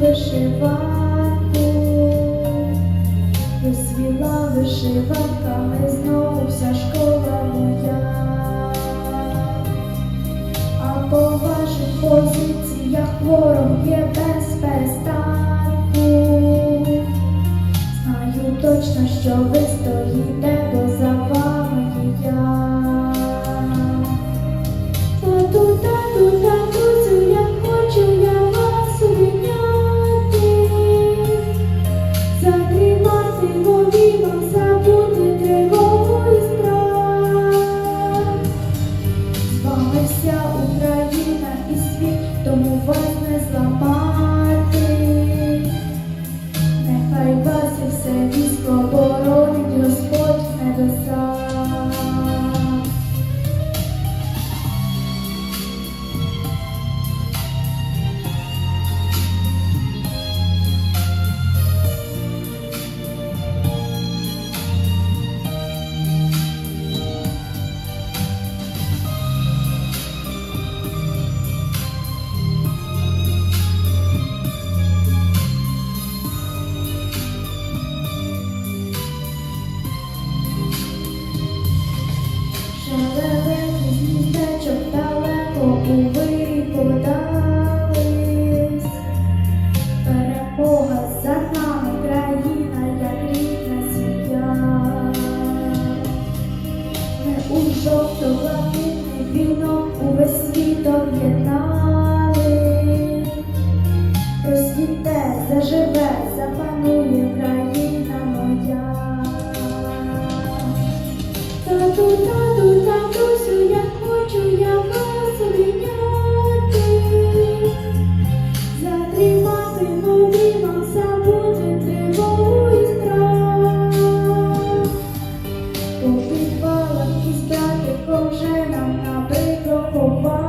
Вишиванку, розсвіла вишиванками молився у об'єднали, розквіте, заживе, запанує країна моя. Тату, тату, татусю, як хочу я вас обійняти, затримати нові вам забути тривогу і страх, по підвалах і стати вже нам на прикрохова.